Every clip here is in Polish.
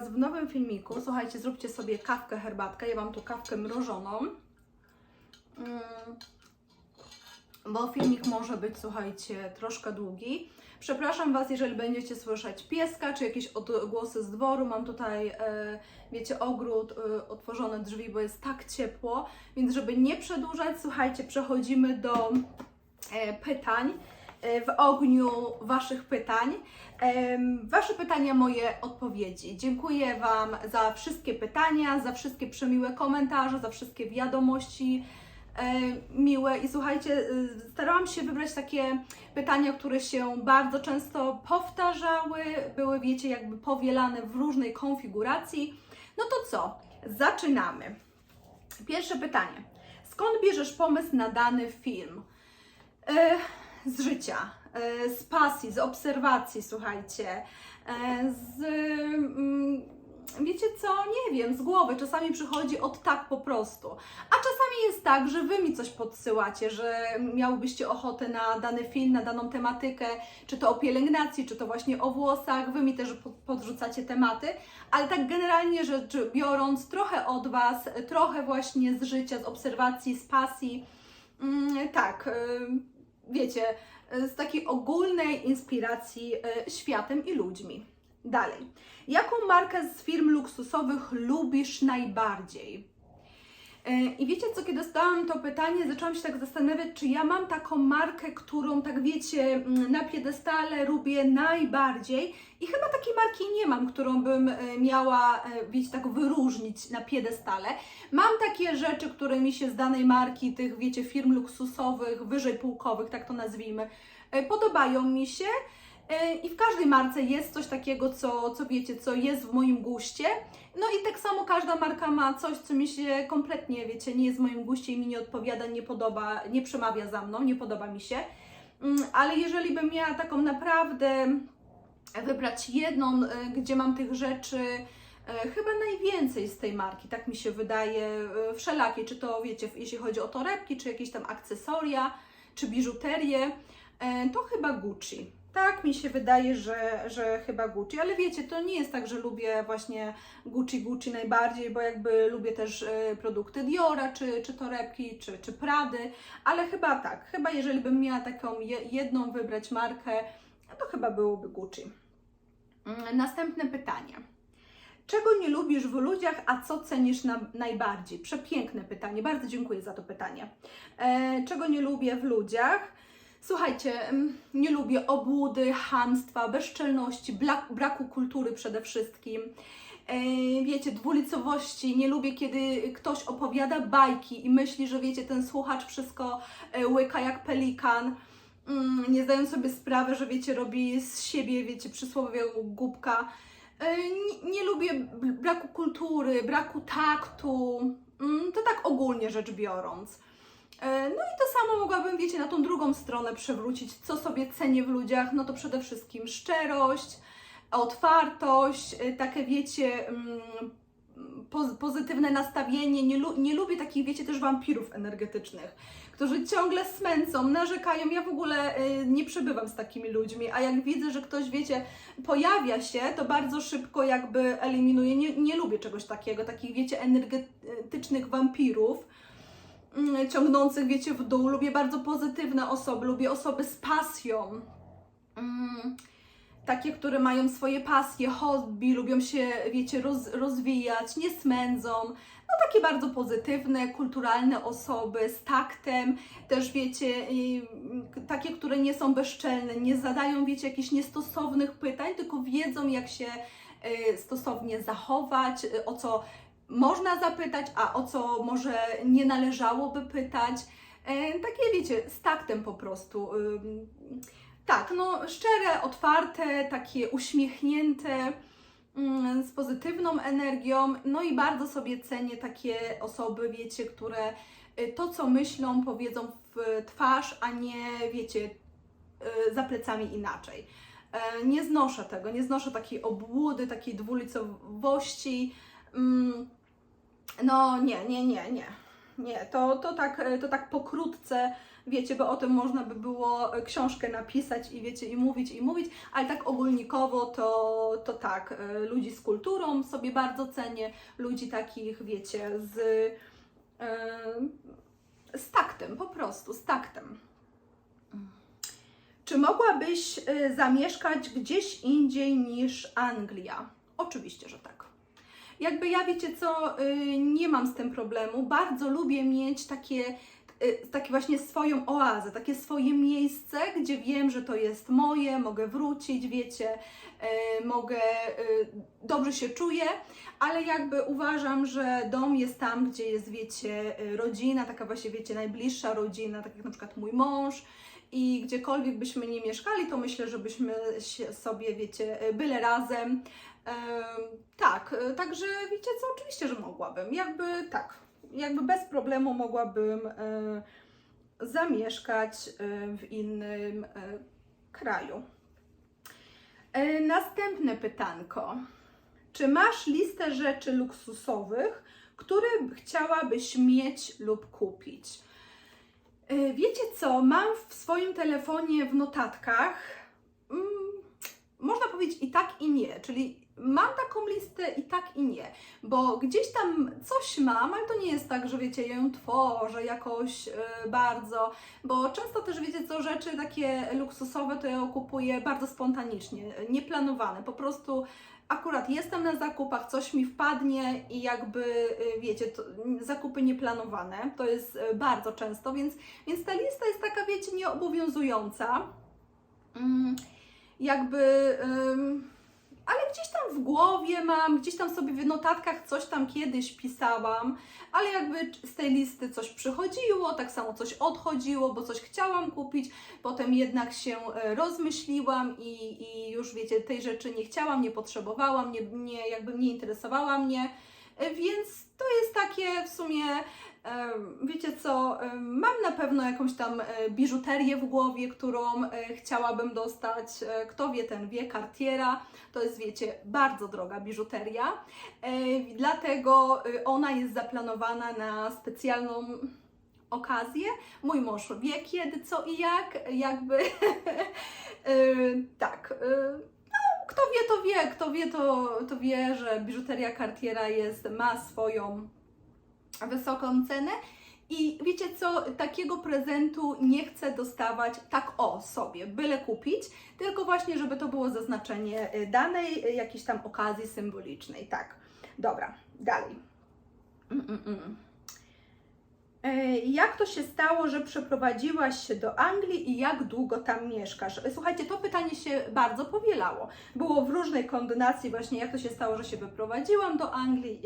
Was w nowym filmiku. Słuchajcie, zróbcie sobie kawkę, herbatkę. Ja mam tu kawkę mrożoną. Mm, Bo filmik może być, słuchajcie, troszkę długi. Przepraszam Was, jeżeli będziecie słyszeć pieska, czy jakieś odgłosy z dworu. Mam tutaj, e, wiecie, ogród, e, otworzone drzwi, bo jest tak ciepło. Więc żeby nie przedłużać, słuchajcie, przechodzimy do e, pytań w ogniu Waszych pytań. Wasze pytania, moje odpowiedzi. Dziękuję Wam za wszystkie pytania, za wszystkie przemiłe komentarze, za wszystkie wiadomości e, miłe. I słuchajcie, y, starałam się wybrać takie pytania, które się bardzo często powtarzały, były, wiecie, jakby powielane w różnej konfiguracji. No to co? Zaczynamy. Pierwsze pytanie. Skąd bierzesz pomysł na dany film? Z życia, e, z pasji, z obserwacji, słuchajcie, e, z. mm, Wiecie co, nie wiem, z głowy. Czasami przychodzi od tak po prostu. A czasami jest tak, że wy mi coś podsyłacie, że miałbyście ochotę na dany film, na daną tematykę, czy to o pielęgnacji, czy to właśnie o włosach. Wy mi też po- podrzucacie tematy, ale tak generalnie rzecz biorąc, trochę od was, trochę właśnie z życia, z obserwacji, z pasji. Mm, tak, ym, wiecie, z takiej ogólnej inspiracji y, światem i ludźmi. Dalej. Jaką markę z firm luksusowych lubisz najbardziej? Y, I wiecie co, kiedy dostałam to pytanie, zaczęłam się tak zastanawiać, czy ja mam taką markę, którą tak wiecie, mm, na piedestale lubię najbardziej. I chyba takiej marki nie mam, którą bym y, miała, y, wiecie, tak wyróżnić na piedestale. Mam takie rzeczy, które mi się z danej marki, tych wiecie, firm luksusowych, wyżej półkowych, tak to nazwijmy, e, podobają mi się. E, I w każdej marce jest coś takiego, co, co wiecie, co jest w moim guście. No i tak samo każda marka ma coś, co mi się kompletnie, wiecie, nie jest moim guście i mi nie odpowiada, nie podoba, nie przemawia za mną, nie podoba mi się. Mm, Ale jeżeli bym miała taką naprawdę wybrać jedną, e, gdzie mam tych rzeczy e, chyba najwięcej z tej marki, tak mi się wydaje, e, wszelakie, czy to wiecie, jeśli chodzi o torebki, czy jakieś tam akcesoria, czy biżuterię, to chyba Gucci. Tak mi się wydaje, że, że chyba Gucci, ale wiecie, to nie jest tak, że lubię właśnie Gucci, Gucci najbardziej, bo jakby lubię też e, produkty Diora, czy, czy torebki, czy, czy Prady, ale chyba tak, chyba jeżeli bym miała taką je, jedną wybrać markę, to chyba byłoby Gucci. Mm, Następne pytanie. Czego nie lubisz w ludziach, a co cenisz na, najbardziej? Przepiękne pytanie, bardzo dziękuję za to pytanie. E, czego nie lubię w ludziach? Słuchajcie, nie lubię obłudy, chamstwa, bezczelności, brak, braku kultury przede wszystkim. E, wiecie, dwulicowości. Nie lubię, kiedy ktoś opowiada bajki i myśli, że wiecie, ten słuchacz wszystko e, łyka jak pelikan. Mm, nie zdają sobie sprawy, że wiecie, robi z siebie, wiecie, przysłowiowego głupka. E, Nie, nie lubię braku kultury, braku taktu. Mm, To tak ogólnie rzecz biorąc. E, No i to samo mogłabym, wiecie, na tą drugą stronę przewrócić, co sobie cenię w ludziach, no to przede wszystkim szczerość, otwartość, e, takie wiecie, mm, poz- pozytywne nastawienie. Nie, lu- nie lubię takich, wiecie, też wampirów energetycznych, którzy ciągle smęcą, narzekają. Ja w ogóle e, nie przebywam z takimi ludźmi, a jak widzę, że ktoś, wiecie, pojawia się, to bardzo szybko jakby eliminuję. Nie, nie lubię czegoś takiego, takich, wiecie, energetycznych wampirów ciągnących, wiecie, w dół. Lubię bardzo pozytywne osoby, lubię osoby z pasją. Mm, takie, które mają swoje pasje, hobby, lubią się, wiecie, roz, rozwijać, nie smędzą. No takie bardzo pozytywne, kulturalne osoby z taktem, też wiecie, mm, takie, które nie są bezczelne, nie zadają, wiecie, jakichś niestosownych pytań, tylko wiedzą, jak się y, stosownie zachować, y, o co można zapytać, a o co może nie należałoby pytać. E, Takie wiecie, z taktem po prostu. Tak, no szczere, otwarte, takie uśmiechnięte, mm, z pozytywną energią. No i bardzo sobie cenię takie osoby, wiecie, które y, to, co myślą, powiedzą w twarz, a nie, wiecie, y, za plecami inaczej. E, Nie znoszę tego, nie znoszę takiej obłudy, takiej dwulicowości. Mm, No nie, nie, nie, nie. nie, to, to, tak, to tak pokrótce, wiecie, bo o tym można by było książkę napisać i wiecie, i mówić, i mówić, ale tak ogólnikowo to, to tak, e, ludzi z kulturą sobie bardzo cenię, ludzi takich, wiecie, z, e, z taktem, po prostu, z taktem. Czy mogłabyś e, zamieszkać gdzieś indziej niż Anglia? Oczywiście, że tak. Jakby ja wiecie co, y, nie mam z tym problemu. Bardzo lubię mieć takie, y, takie właśnie swoją oazę, takie swoje miejsce, gdzie wiem, że to jest moje, mogę wrócić, wiecie, y, mogę, dobrze się czuję, ale jakby uważam, że dom jest tam, gdzie jest, wiecie, rodzina, taka właśnie, wiecie, najbliższa rodzina, tak jak na przykład mój mąż, i gdziekolwiek byśmy nie mieszkali, to myślę, że byśmy się sobie, wiecie, byle razem. Em, tak, y, także wiecie co, oczywiście, że mogłabym. Jakby tak, jakby bez problemu mogłabym y, zamieszkać y, w innym kraju. Następne pytanko. Czy masz listę rzeczy luksusowych, które chciałabyś mieć lub kupić? Y, Wiecie co, mam w swoim telefonie w notatkach, mm, można powiedzieć i tak i nie, czyli mam taką listę i tak i nie, bo gdzieś tam coś mam, ale to nie jest tak, że wiecie, ją tworzę jakoś y, bardzo, bo często też wiecie co, rzeczy takie luksusowe to ja kupuję bardzo spontanicznie, nieplanowane, po prostu akurat jestem na zakupach, coś mi wpadnie i jakby, y, wiecie, to, zakupy nieplanowane, to jest y, bardzo często, więc, więc ta lista jest taka, wiecie, nieobowiązująca. Mm, jakby, ale gdzieś tam w głowie mam, gdzieś tam sobie w notatkach coś tam kiedyś pisałam, ale jakby z tej listy coś przychodziło, tak samo coś odchodziło, bo coś chciałam kupić, potem jednak się e, rozmyśliłam i, i już wiecie, tej rzeczy nie chciałam, nie potrzebowałam, nie, nie, jakby nie interesowała mnie, więc to jest takie w sumie, e, wiecie co, e, mam na pewno jakąś tam e, biżuterię w głowie, którą e, chciałabym dostać, E, kto wie, ten wie, Cartiera, to jest, wiecie, bardzo droga biżuteria, E, dlatego e, ona jest zaplanowana na specjalną okazję. Mój mąż wie kiedy, co i jak, jakby e, tak. Wie, to wie, kto wie, to, to wie, że biżuteria Cartiera jest, ma swoją wysoką cenę. I wiecie co, takiego prezentu nie chcę dostawać tak o sobie, byle kupić, tylko właśnie, żeby to było zaznaczenie y, danej y, jakiejś tam okazji symbolicznej. Tak, dobra, dalej. Mm, mm, mm. Jak to się stało, że przeprowadziłaś się do Anglii i jak długo tam mieszkasz? E, Słuchajcie, to pytanie się bardzo powielało. Było w różnej kondynacji właśnie, jak to się stało, że się wyprowadziłam do Anglii.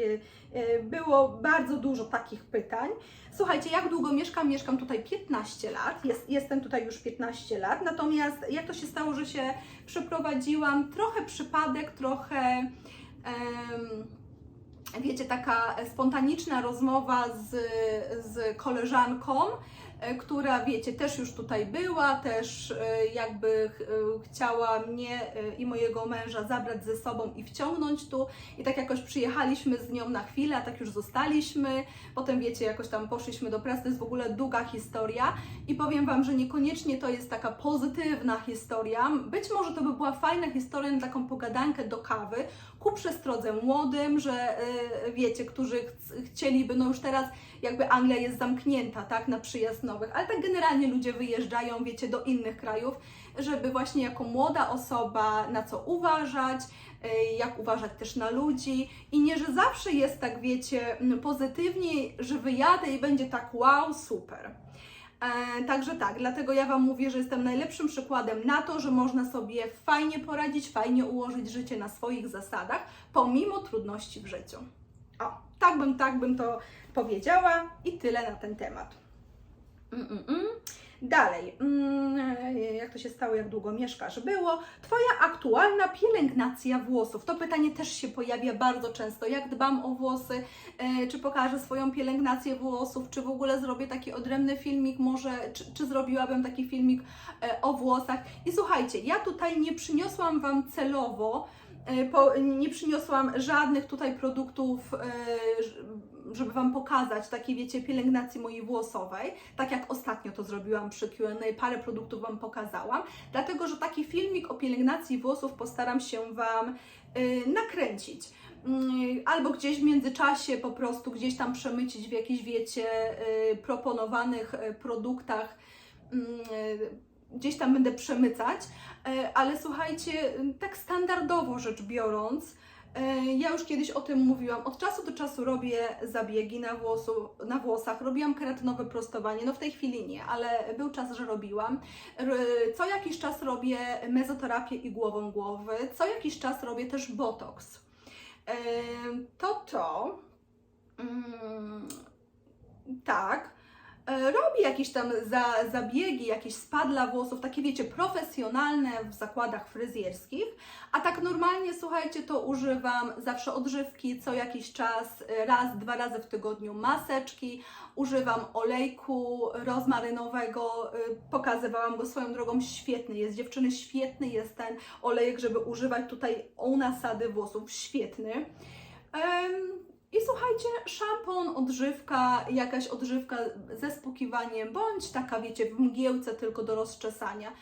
E, e, Było bardzo dużo takich pytań. Słuchajcie, jak długo mieszkam? Mieszkam tutaj 15 lat. Jest, jestem tutaj już 15 lat. Natomiast jak to się stało, że się przeprowadziłam? Trochę przypadek, trochę. em, wiecie, taka spontaniczna rozmowa z, z koleżanką, która, wiecie, też już tutaj była, też e, jakby e, chciała mnie e, i mojego męża zabrać ze sobą i wciągnąć tu. I tak jakoś przyjechaliśmy z nią na chwilę, a tak już zostaliśmy. Potem, wiecie, jakoś tam poszliśmy do pracy. To jest w ogóle długa historia. I powiem Wam, że niekoniecznie to jest taka pozytywna historia. Być może to by była fajna historia na taką pogadankę do kawy ku przestrodze młodym, że wiecie, którzy ch- chcieliby, no już teraz jakby Anglia jest zamknięta, tak, na przyjazd nowych, ale tak generalnie ludzie wyjeżdżają, wiecie, do innych krajów, żeby właśnie jako młoda osoba na co uważać, y, jak uważać też na ludzi i nie, że zawsze jest tak, wiecie, pozytywnie, że wyjadę i będzie tak wow, super. E, także tak, dlatego ja Wam mówię, że jestem najlepszym przykładem na to, że można sobie fajnie poradzić, fajnie ułożyć życie na swoich zasadach, pomimo trudności w życiu. O, tak bym, tak bym to powiedziała i tyle na ten temat. Mm, mm. Dalej, mm, jak to się stało, jak długo mieszkasz? Było. Twoja aktualna pielęgnacja włosów. To pytanie też się pojawia bardzo często. Jak dbam o włosy? E, czy pokażę swoją pielęgnację włosów? Czy w ogóle zrobię taki odrębny filmik? Może, czy, czy zrobiłabym taki filmik e, o włosach? I słuchajcie, ja tutaj nie przyniosłam Wam celowo, e, po, nie przyniosłam żadnych tutaj produktów, e, żeby Wam pokazać takiej, wiecie, pielęgnacji mojej włosowej, tak jak ostatnio to zrobiłam przy Q&A, parę produktów Wam pokazałam, dlatego, że taki filmik o pielęgnacji włosów postaram się Wam y, nakręcić. Mm, Albo gdzieś w międzyczasie po prostu gdzieś tam przemycić w jakichś, wiecie, y, proponowanych y, produktach, mm, y, gdzieś tam będę przemycać, ale słuchajcie, tak standardowo rzecz biorąc, ja już kiedyś o tym mówiłam, od czasu do czasu robię zabiegi na, włosu, na włosach, robiłam keratynowe prostowanie, no w tej chwili nie, ale był czas, że robiłam. Co jakiś czas robię mezoterapię igłową głowy, co jakiś czas robię też botoks. E, To to, mm, tak, E, robi jakieś tam za, zabiegi, jakieś spa dla włosów, takie wiecie, profesjonalne w zakładach fryzjerskich, a tak normalnie, słuchajcie, to używam zawsze odżywki, co jakiś czas, e, raz, dwa razy w tygodniu maseczki, używam olejku rozmarynowego, e, pokazywałam go swoją drogą, świetny jest, dziewczyny, świetny jest ten olejek, żeby używać tutaj u nasady włosów, świetny. Em, i słuchajcie, szampon, odżywka, jakaś odżywka ze spłukiwaniem, bądź taka, wiecie, w mgiełce tylko do rozczesania.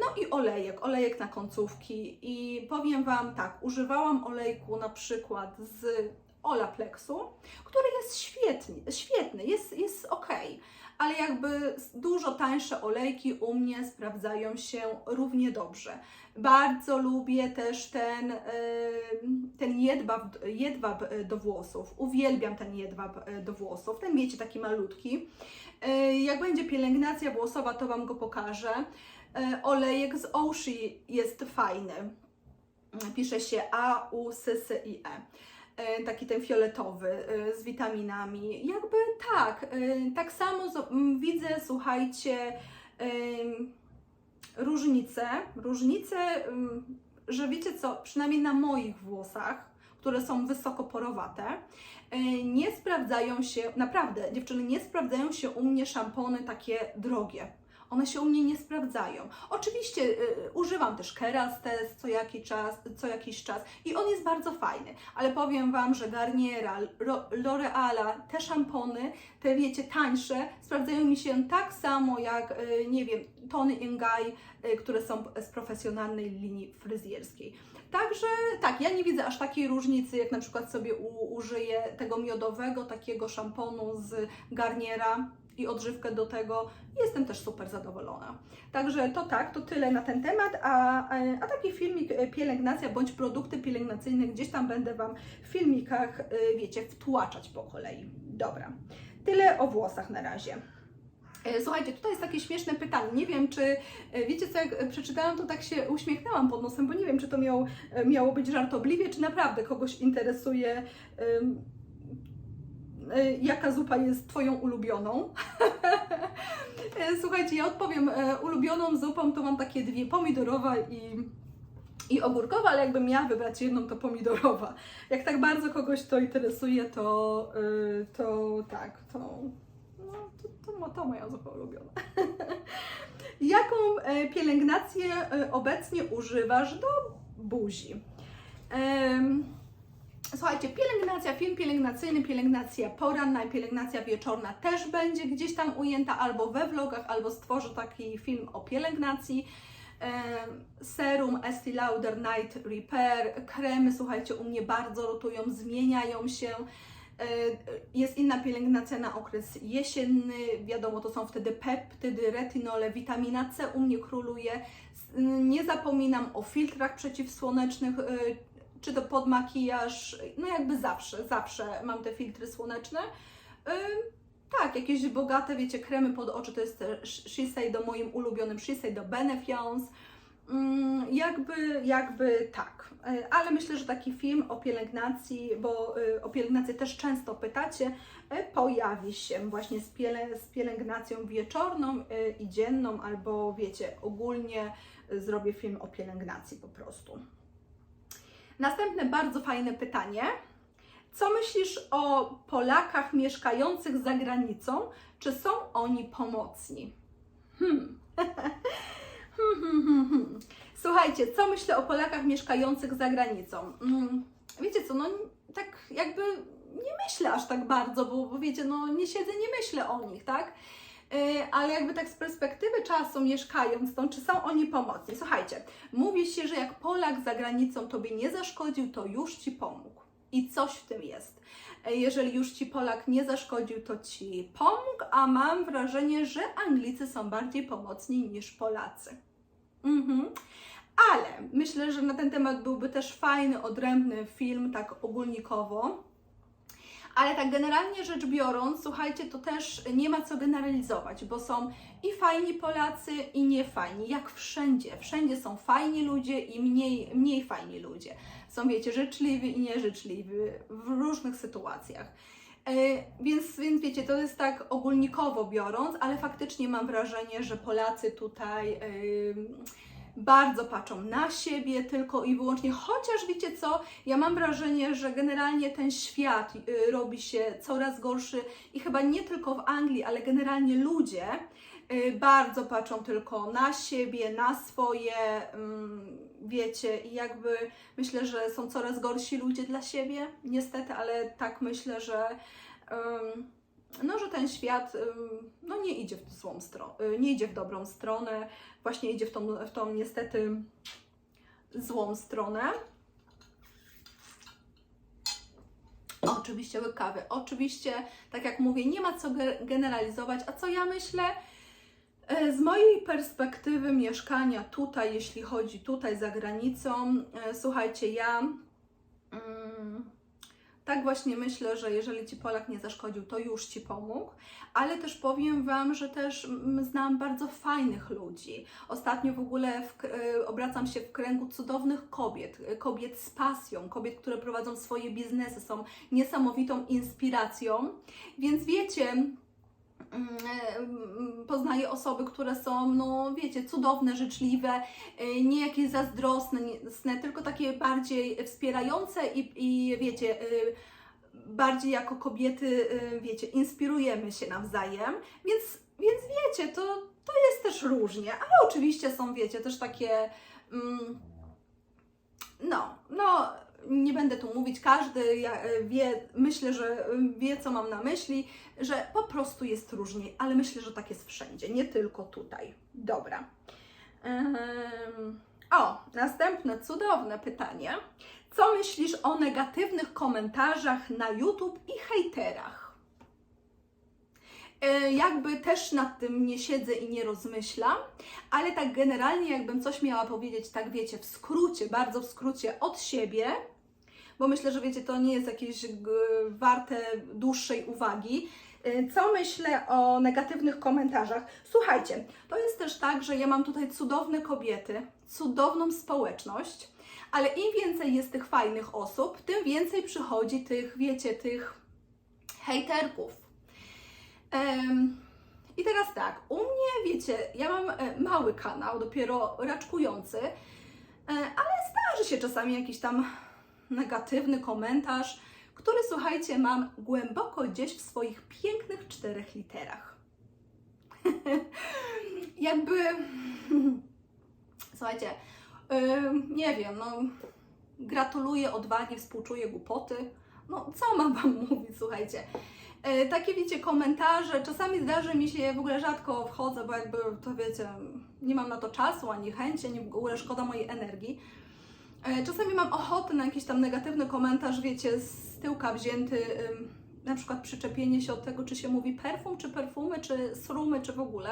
No i olejek, olejek na końcówki. I powiem Wam tak, używałam olejku na przykład z Olaplexu, który jest świetny, świetny jest, jest ok, ale jakby dużo tańsze olejki u mnie sprawdzają się równie dobrze. Bardzo lubię też ten, em, ten jedwab, jedwab e, do włosów. Uwielbiam ten jedwab e, do włosów. Ten wiecie, taki malutki. Jak będzie pielęgnacja włosowa, to Wam go pokażę. Olejek z Oshi jest fajny. Pisze się A, U, S, S, I, E. E, Taki ten fioletowy e, z witaminami. Jakby tak, e, tak samo widzę, słuchajcie, różnice, różnice, że wiecie co, przynajmniej na moich włosach, które są wysoko porowate, nie sprawdzają się, naprawdę, dziewczyny, nie sprawdzają się u mnie szampony takie drogie. One się u mnie nie sprawdzają. Oczywiście y, używam też Kerastase co jakiś czas, co jakiś czas i on jest bardzo fajny, ale powiem Wam, że Garniera, L'Oreala, te szampony, te wiecie, tańsze, sprawdzają mi się tak samo jak, y, nie wiem, Tony Guy, y, które są z profesjonalnej linii fryzjerskiej. Także tak, ja nie widzę aż takiej różnicy, jak na przykład sobie u, użyję tego miodowego takiego szamponu z Garniera i odżywkę do tego. Jestem też super zadowolona. Także to tak, to tyle na ten temat, a, a taki filmik e, pielęgnacja bądź produkty pielęgnacyjne gdzieś tam będę Wam w filmikach, e, wiecie, wtłaczać po kolei. Dobra, tyle o włosach na razie. E, Słuchajcie, tutaj jest takie śmieszne pytanie. Nie wiem, czy wiecie co, jak przeczytałam, to tak się uśmiechnęłam pod nosem, bo nie wiem, czy to miało, e, miało być żartobliwie, czy naprawdę kogoś interesuje, jaka zupa jest Twoją ulubioną. E, Słuchajcie, ja odpowiem, e, ulubioną zupą to mam takie dwie, pomidorowa i, i ogórkowa, ale jakbym miała wybrać jedną, to pomidorowa. Jak tak bardzo kogoś to interesuje, to, to tak, to no, to, to, to moja zupa ulubiona. Jaką e, pielęgnację e, obecnie używasz do buzi? Em, Słuchajcie, pielęgnacja, film pielęgnacyjny, pielęgnacja poranna i pielęgnacja wieczorna też będzie gdzieś tam ujęta albo we vlogach, albo stworzę taki film o pielęgnacji. Serum Estee Lauder Night Repair, kremy, słuchajcie, u mnie bardzo rotują, zmieniają się. E, Jest inna pielęgnacja na okres jesienny, wiadomo, to są wtedy peptydy, retinole, witamina C u mnie króluje. Nie zapominam o filtrach przeciwsłonecznych, e, czy to pod makijaż, no jakby zawsze, zawsze mam te filtry słoneczne. E, Tak, jakieś bogate, wiecie, kremy pod oczy, to jest te Shiseido, moim ulubionym Shiseido Benefiance. Mm, Jakby, jakby tak, E, ale myślę, że taki film o pielęgnacji, bo y, o pielęgnację też często pytacie, e, pojawi się właśnie z, z pielęgnacją wieczorną y, i dzienną, albo wiecie, ogólnie zrobię film o pielęgnacji po prostu. Następne bardzo fajne pytanie. Co myślisz o Polakach mieszkających za granicą? Czy są oni pomocni? Hmm. Hmm, hmm, hmm. Słuchajcie, co myślę o Polakach mieszkających za granicą? Wiecie co, no tak jakby nie myślę aż tak bardzo, bo, bo wiecie, no nie siedzę, nie myślę o nich, tak? Yy, ale jakby tak z perspektywy czasu mieszkając tą, czy są oni pomocni? Słuchajcie, mówi się, że jak Polak za granicą Tobie nie zaszkodził, to już Ci pomógł. I coś w tym jest. Yy, Jeżeli już Ci Polak nie zaszkodził, to Ci pomógł, a mam wrażenie, że Anglicy są bardziej pomocni niż Polacy. Mhm. Ale myślę, że na ten temat byłby też fajny, odrębny film, tak ogólnikowo. Ale tak generalnie rzecz biorąc, słuchajcie, to też nie ma co generalizować, bo są i fajni Polacy, i niefajni, jak wszędzie. Wszędzie są fajni ludzie i mniej, mniej fajni ludzie. Są, wiecie, życzliwi i nieżyczliwi w różnych sytuacjach. E, Więc, więc wiecie, to jest tak ogólnikowo biorąc, ale faktycznie mam wrażenie, że Polacy tutaj ym, bardzo patrzą na siebie tylko i wyłącznie, chociaż wiecie co, ja mam wrażenie, że generalnie ten świat y, robi się coraz gorszy i chyba nie tylko w Anglii, ale generalnie ludzie y, bardzo patrzą tylko na siebie, na swoje, ym, wiecie, i jakby myślę, że są coraz gorsi ludzie dla siebie, niestety, ale tak myślę, że ym, no, że ten świat no, nie idzie w złą stronę, nie idzie w dobrą stronę, właśnie idzie w tą, w tą niestety złą stronę. Oczywiście łyk kawy. Oczywiście, tak jak mówię, nie ma co ge- generalizować. A co ja myślę? E, Z mojej perspektywy mieszkania tutaj, jeśli chodzi tutaj za granicą, e, słuchajcie, ja tak właśnie myślę, że jeżeli Ci Polak nie zaszkodził, to już Ci pomógł, ale też powiem Wam, że też mm, znam bardzo fajnych ludzi. Ostatnio w ogóle w, e, obracam się w kręgu cudownych kobiet, e, kobiet z pasją, kobiet, które prowadzą swoje biznesy, są niesamowitą inspiracją, więc wiecie, poznaję osoby, które są, no wiecie, cudowne, życzliwe, e, nie jakieś zazdrosne, tylko takie bardziej wspierające i, i wiecie, e, bardziej jako kobiety, e, wiecie, inspirujemy się nawzajem, więc, więc wiecie, to, to jest też różnie, ale oczywiście są, wiecie, też takie, mm, no, no, nie będę tu mówić, każdy e, wie, myślę, że e, wie, co mam na myśli, że po prostu jest różnie, ale myślę, że tak jest wszędzie, nie tylko tutaj. Dobra. Em, O, następne cudowne pytanie. Co myślisz o negatywnych komentarzach na YouTube i hejterach? E, Jakby też nad tym nie siedzę i nie rozmyślam, ale tak generalnie, jakbym coś miała powiedzieć, tak wiecie, w skrócie, bardzo w skrócie od siebie, bo myślę, że wiecie, to nie jest jakieś warte dłuższej uwagi. Y, Co myślę o negatywnych komentarzach? Słuchajcie, to jest też tak, że ja mam tutaj cudowne kobiety, cudowną społeczność, ale im więcej jest tych fajnych osób, tym więcej przychodzi tych, wiecie, tych hejterków. I teraz tak, u mnie, wiecie, ja mam e, mały kanał, dopiero raczkujący, e, ale zdarzy się czasami jakiś tam negatywny komentarz, który słuchajcie, mam głęboko gdzieś w swoich pięknych czterech literach. Jakby, słuchajcie, nie wiem, no, gratuluję odwagi, współczuję głupoty. No, co mam Wam mówić, słuchajcie. E, Takie wiecie, komentarze, czasami zdarzy mi się, w ogóle rzadko wchodzę, bo jakby to wiecie, nie mam na to czasu ani chęci, ani w ogóle szkoda mojej energii. E, Czasami mam ochotę na jakiś tam negatywny komentarz, wiecie, z tyłka wzięty, na przykład przyczepienie się od tego, czy się mówi perfum, czy perfumy, czy srumy, czy w ogóle.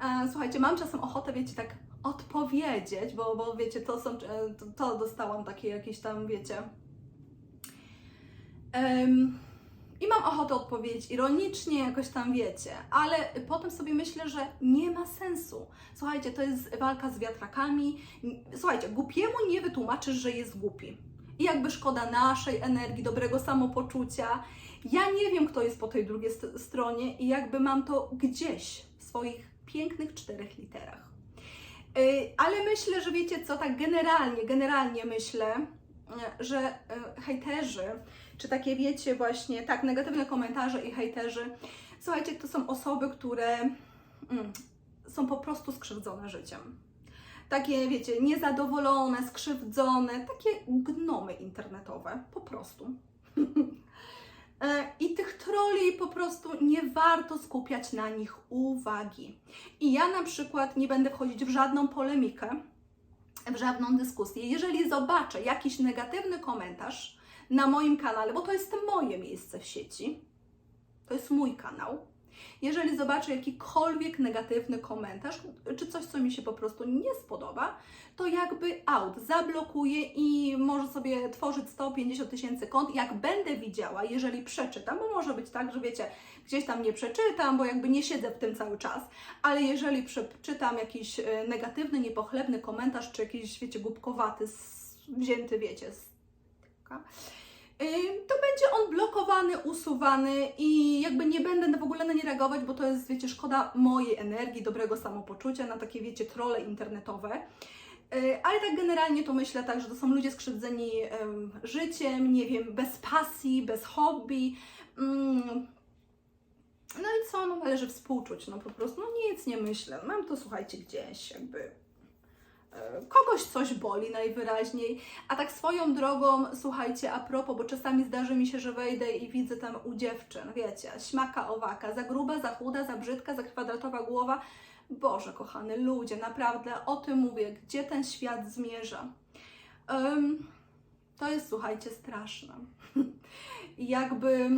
E, Słuchajcie, mam czasem ochotę, wiecie, tak odpowiedzieć, bo, bo wiecie, to są, e, to, to dostałam takie jakieś tam, wiecie. Em, I mam ochotę odpowiedzieć ironicznie, jakoś tam wiecie, ale potem sobie myślę, że nie ma sensu. Słuchajcie, to jest walka z wiatrakami. Słuchajcie, głupiemu nie wytłumaczysz, że jest głupi. I jakby szkoda naszej energii, dobrego samopoczucia. Ja nie wiem, kto jest po tej drugiej st- stronie i jakby mam to gdzieś w swoich pięknych czterech literach. Yy, ale myślę, że wiecie co, tak generalnie, generalnie myślę, yy, że yy, hejterzy, czy takie wiecie właśnie, tak, negatywne komentarze i hejterzy, słuchajcie, to są osoby, które mm, są po prostu skrzywdzone życiem. Takie, wiecie, niezadowolone, skrzywdzone, takie gnomy internetowe, po prostu. E, I tych troli po prostu nie warto skupiać na nich uwagi. I ja na przykład nie będę wchodzić w żadną polemikę, w żadną dyskusję. Jeżeli zobaczę jakiś negatywny komentarz na moim kanale, bo to jest moje miejsce w sieci, to jest mój kanał. Jeżeli zobaczę jakikolwiek negatywny komentarz, czy coś, co mi się po prostu nie spodoba, to jakby out, zablokuję i może sobie tworzyć 150 tysięcy kont. Jak będę widziała, jeżeli przeczytam, bo może być tak, że wiecie, gdzieś tam nie przeczytam, bo jakby nie siedzę w tym cały czas, ale jeżeli przeczytam jakiś e, negatywny, niepochlebny komentarz, czy jakiś, wiecie, głupkowaty, wzięty, wiecie, z to będzie on blokowany, usuwany i jakby nie będę w ogóle na nie reagować, bo to jest, wiecie, szkoda mojej energii, dobrego samopoczucia na takie, wiecie, trolle internetowe. Yy, Ale tak generalnie to myślę tak, że to są ludzie skrzywdzeni życiem, nie wiem, bez pasji, bez hobby. Ym, No i co, no należy współczuć, no po prostu, no nic nie myślę. Mam to, słuchajcie, gdzieś jakby kogoś coś boli najwyraźniej. A tak swoją drogą, słuchajcie, a propos, bo czasami zdarzy mi się, że wejdę i widzę tam u dziewczyn, wiecie, śmaka owaka, za gruba, za chuda, za brzydka, za kwadratowa głowa. Boże, kochany ludzie, naprawdę o tym mówię, gdzie ten świat zmierza. Em, to jest, słuchajcie, straszne. Jakby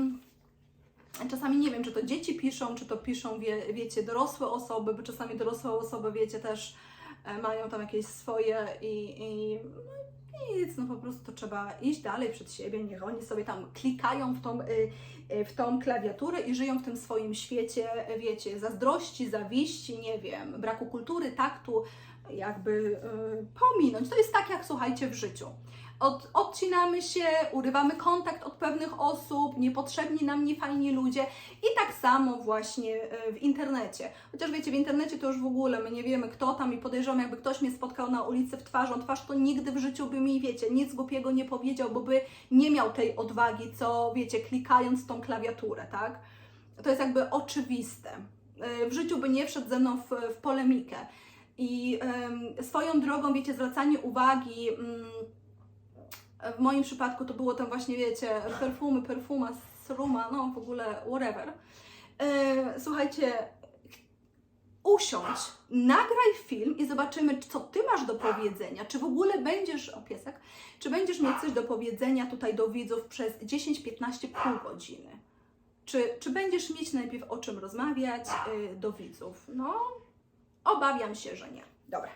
czasami nie wiem, czy to dzieci piszą, czy to piszą, wie, wiecie, dorosłe osoby, bo czasami dorosłe osoby, wiecie, też mają tam jakieś swoje i, i no nic, no po prostu to trzeba iść dalej przed siebie, niech oni sobie tam klikają w tą, y, y, w tą klawiaturę i żyją w tym swoim świecie, wiecie, zazdrości, zawiści, nie wiem, braku kultury, taktu, jakby y, pominąć. To jest tak jak, słuchajcie, w życiu. Od, odcinamy się, urywamy kontakt od pewnych osób, niepotrzebni nam niefajni ludzie i tak samo właśnie e, w internecie. Chociaż wiecie, w internecie to już w ogóle my nie wiemy kto tam i podejrzewam, jakby ktoś mnie spotkał na ulicy w twarzą twarz, to nigdy w życiu by mi, wiecie, nic głupiego nie powiedział, bo by nie miał tej odwagi, co, wiecie, klikając tą klawiaturę, tak? To jest jakby oczywiste. E, W życiu by nie wszedł ze mną w, w polemikę. I em, swoją drogą, wiecie, zwracanie uwagi... Mm, w moim przypadku to było tam właśnie, wiecie, perfumy, perfuma, sruma, no w ogóle whatever. E, słuchajcie, usiądź, nagraj film i zobaczymy, co ty masz do powiedzenia. Czy w ogóle będziesz, o piesek, czy będziesz mieć coś do powiedzenia tutaj do widzów przez 10-15 pół godziny? Czy, czy będziesz mieć najpierw o czym rozmawiać y, do widzów? No, obawiam się, że nie. Dobra,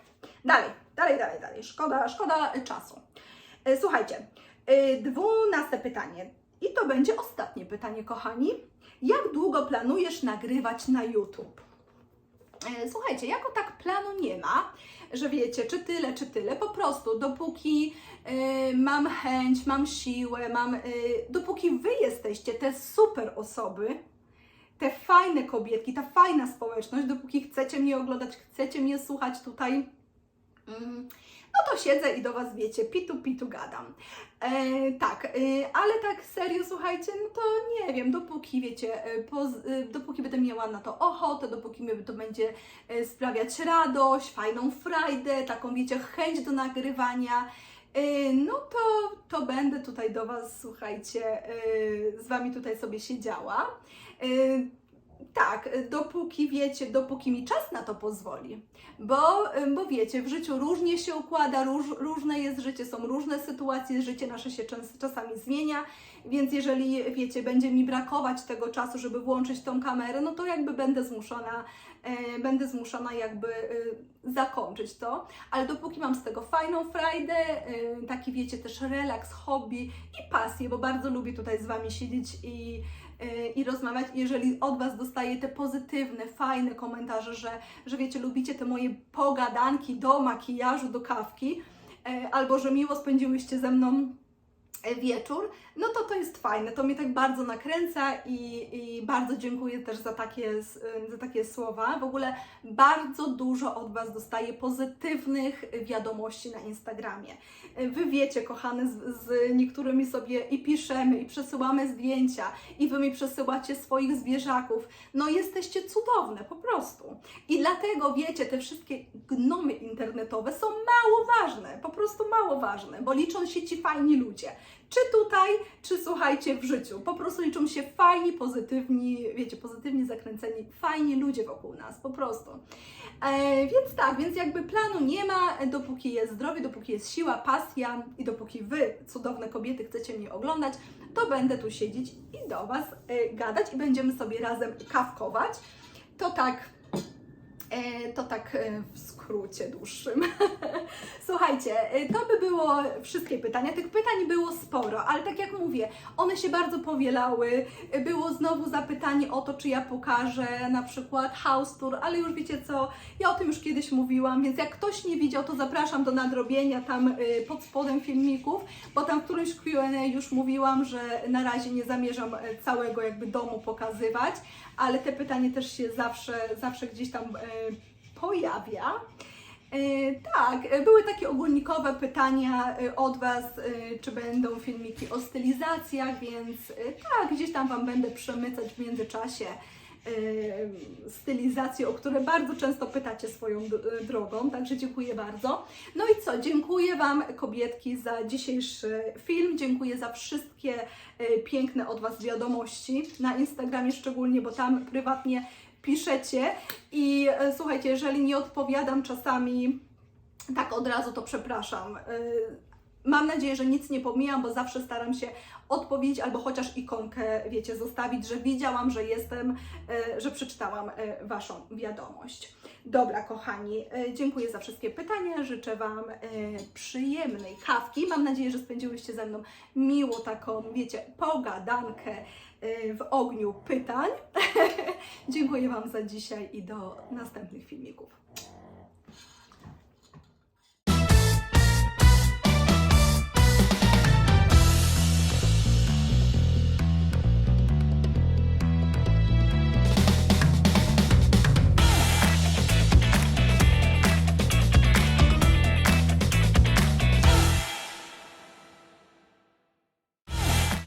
dalej, dalej, dalej, dalej. Szkoda, szkoda czasu. E, Słuchajcie, e, dwunaste pytanie. I to będzie ostatnie pytanie, kochani. Jak długo planujesz nagrywać na YouTube? E, Słuchajcie, jako tak planu nie ma, że wiecie, czy tyle, czy tyle. Po prostu, dopóki e, mam chęć, mam siłę, mam, e, dopóki wy jesteście te super osoby, te fajne kobietki, ta fajna społeczność, dopóki chcecie mnie oglądać, chcecie mnie słuchać tutaj, mm, no to siedzę i do Was, wiecie, pitu pitu gadam. E, tak, e, ale tak serio, słuchajcie, no to nie wiem, dopóki, wiecie, e, poz, e, dopóki będę miała na to ochotę, dopóki mi to będzie e, sprawiać radość, fajną frajdę, taką, wiecie, chęć do nagrywania, e, no to, to będę tutaj do Was, słuchajcie, e, z Wami tutaj sobie siedziała. Tak, dopóki wiecie, dopóki mi czas na to pozwoli. Bo, bo wiecie, w życiu różnie się układa, róż, różne jest życie, są różne sytuacje, życie nasze się czas, czasami zmienia, więc jeżeli, wiecie, będzie mi brakować tego czasu, żeby włączyć tą kamerę, no to jakby będę zmuszona, e, będę zmuszona jakby e, zakończyć to, ale dopóki mam z tego fajną frajdę, e, taki wiecie, też relaks, hobby i pasję, bo bardzo lubię tutaj z Wami siedzieć i i rozmawiać. Jeżeli od Was dostaję te pozytywne, fajne komentarze, że, że wiecie, lubicie te moje pogadanki do makijażu, do kawki, e, albo że miło spędziłyście ze mną e, wieczór, no to to jest fajne, to mnie tak bardzo nakręca i, i bardzo dziękuję też za takie, za takie słowa. W ogóle bardzo dużo od Was dostaję pozytywnych wiadomości na Instagramie. Wy wiecie, kochane, z, z niektórymi sobie i piszemy, i przesyłamy zdjęcia, i Wy mi przesyłacie swoich zwierzaków. No jesteście cudowne, po prostu. I dlatego, wiecie, te wszystkie gnomy internetowe są mało ważne, po prostu mało ważne, bo liczą się ci fajni ludzie. Czy tutaj, czy słuchajcie w życiu. Po prostu liczą się fajni, pozytywni, wiecie, pozytywnie zakręceni, fajni ludzie wokół nas, po prostu. E, więc tak, więc jakby planu nie ma, dopóki jest zdrowie, dopóki jest siła, pasja i dopóki Wy, cudowne kobiety, chcecie mnie oglądać, to będę tu siedzieć i do Was e, gadać i będziemy sobie razem kawkować. To tak, e, to tak e, w skrócie dłuższym. Słuchajcie, e, to by było wszystkie pytania. Tych pytań było sporo, ale tak jak mówię, one się bardzo powielały. E, Było znowu zapytanie o to, czy ja pokażę na przykład house tour, ale już wiecie co, ja o tym już kiedyś mówiłam, więc jak ktoś nie widział, to zapraszam do nadrobienia tam e, pod spodem filmików, bo tam w którymś Q&A już mówiłam, że na razie nie zamierzam całego jakby domu pokazywać, ale te pytanie też się zawsze, zawsze gdzieś tam pojawia. E, Tak, e, były takie ogólnikowe pytania e, od Was, czy będą filmiki o stylizacjach, więc tak, gdzieś tam Wam będę przemycać w międzyczasie stylizacje, o które bardzo często pytacie swoją drogą, także dziękuję bardzo. No i co, dziękuję Wam kobietki za dzisiejszy film, dziękuję za wszystkie piękne od Was wiadomości na Instagramie szczególnie, bo tam prywatnie piszecie i e, słuchajcie, jeżeli nie odpowiadam czasami tak od razu, to przepraszam. Mam nadzieję, że nic nie pomijam, bo zawsze staram się odpowiedzieć albo chociaż ikonkę, wiecie, zostawić, że widziałam, że jestem, e, że przeczytałam e, Waszą wiadomość. Dobra, kochani, e, dziękuję za wszystkie pytania. Życzę Wam przyjemnej kawki. Mam nadzieję, że spędziłyście ze mną miło taką, wiecie, pogadankę w ogniu pytań. Dziękuję Wam za dzisiaj i do następnych filmików.